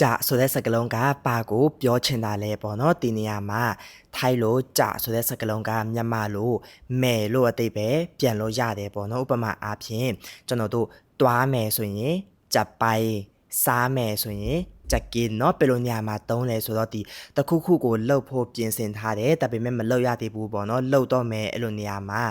ကြဆိုတဲ့စကားလုံးကပါကိုပြောချင်တာလဲပေါ့နော်ဒီနေရာမှာထိုင်းလို့ကြဆိုတဲ့စကားလုံးကမြန်မာလို့မဲလို့အတိတ်ပဲပြန်လို့ရတယ်ပေါ့နော်ဥပမာအားဖြင့်ကျွန်တော်တို့တွားမယ်ဆိုရင်ကြပိုင်စားမယ်ဆိုရင် ကြက်ကင်းเนาะဘယ်လိုနေရာမှာတုံးလဲဆိုတော့ဒီတစ်ခုခုကိုလှုပ်ဖို့ပြင်ဆင်ထားတယ်ဒါပေမဲ့မလှုပ်ရသေးဘူးပေါ့နော်လှုပ်တော့မယ်အဲ့လိုနေရာမှာ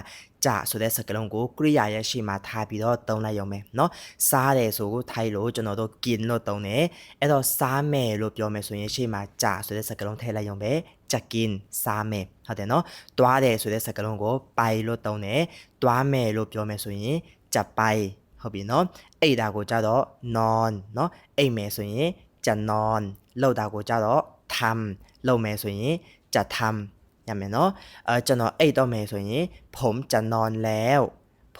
ကြဆိုတဲ့စကားလုံးကိုကရိယာရဲ့ရှေ့မှာထားပြီးတော့တုံးလိုက်ရုံပဲเนาะစားတယ်ဆိုကိုထိုင်းလို့ကျွန်တော်တို့กินလို့တုံးတယ်အဲ့တော့စားမယ်လို့ပြောမယ်ဆိုရင်ရှေ့မှာကြဆိုတဲ့စကားလုံးထည့်လိုက်ရုံပဲကြက်ကင်းစားမယ်ဟုတ်တယ်เนาะတွားတယ်ဆိုတဲ့စကားလုံးကိုပိုင်လို့တုံးတယ်တွားမယ်လို့ပြောမယ်ဆိုရင်ကြပိုင်ဟုတ်ပြီเนาะအိတ်တာကိုကြတော့ non เนาะအိတ်မယ်ဆိုရင် จะนอนလှုပ်တာကိုကြတော့ทำလှုပ်မယ်ဆိုရင်จะทำရမယ်เนาะအဲကျွန်တော်အိတ်တော့မယ်ဆိုရင်ผมจะนอนแล้ว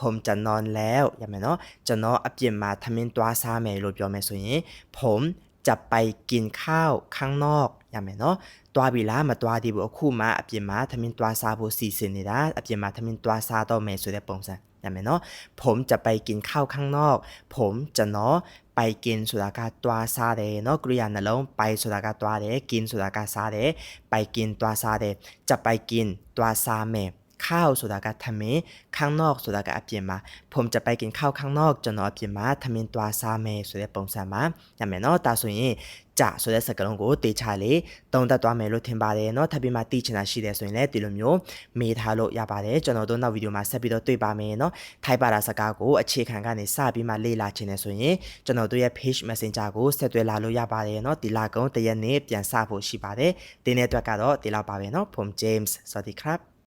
ผมจะนอนแล้วရမယ်เนาะကျွန်တော်အပြင်မှာထမင်းတွားစားမယ်လို့ပြောမယ်ဆိုရင် ผมจะไปกินข้าวข้างนอกရမယ်เนาะတွားပြီလားမတွားသေးဘူးအခုမှအပြင်မှာထမင်းတွားစားဖို့စီစဉ်နေတာအပြင်မှာထမင်းတွားစားတော့မယ်ဆိုတဲ့ပုံစံရမယ်เนาะผมจะไปกินข้าวข้างนอก ผมจะเนาะ ไปกินဆိုတာကတွားစားတယ်เนาะကရိယာနှလုံးไปဆိုတာကတွားတယ်กินဆိုတာကစားတယ်ไปกินတွားစားတယ်จะไปกินတွားစားမယ် ข้าวဆိုတာကထမင်းข้างนอกဆိုတာကအပြင်မှာผมจะไปกินข้าวข้างนอกကျွန်တော်အပြင်မှာထမင်းတွားစားမယ်ဆိုတဲ့ပုံစံမှာရမယ်เนาะဒါဆိုရင်ကြဆိုတဲ့စကားလုံးကိုတေချာလေးတုံးတက်သွားမယ်လို့ထင်ပါတယ်เนาะထပ်ပြီးမှသိချင်တာရှိတယ်ဆိုရင်လည်းဒီလိုမျိုးမေးထားလို့ရပါတယ်ကျွန်တော်တို့နောက်ဗီဒီယိုမှာဆက်ပြီးတော့တွေ့ပါမယ်เนาะထိုက်ပါတာစကားကိုအခြေခံကနေစပြီးမှလေ့လာချင်တယ်ဆိုရင်ကျွန်တော်တို့ရဲ့ page messenger ကိုဆက်သွယ်လာလို့ရပါတယ်เนาะဒီလာကုန်းတရက်နေ့ပြန်စဖို့ရှိပါတယ်ဒီနေ့အတွက်ကတော့ဒီလောက်ပါပဲเนาะผม James สวัสดีครับ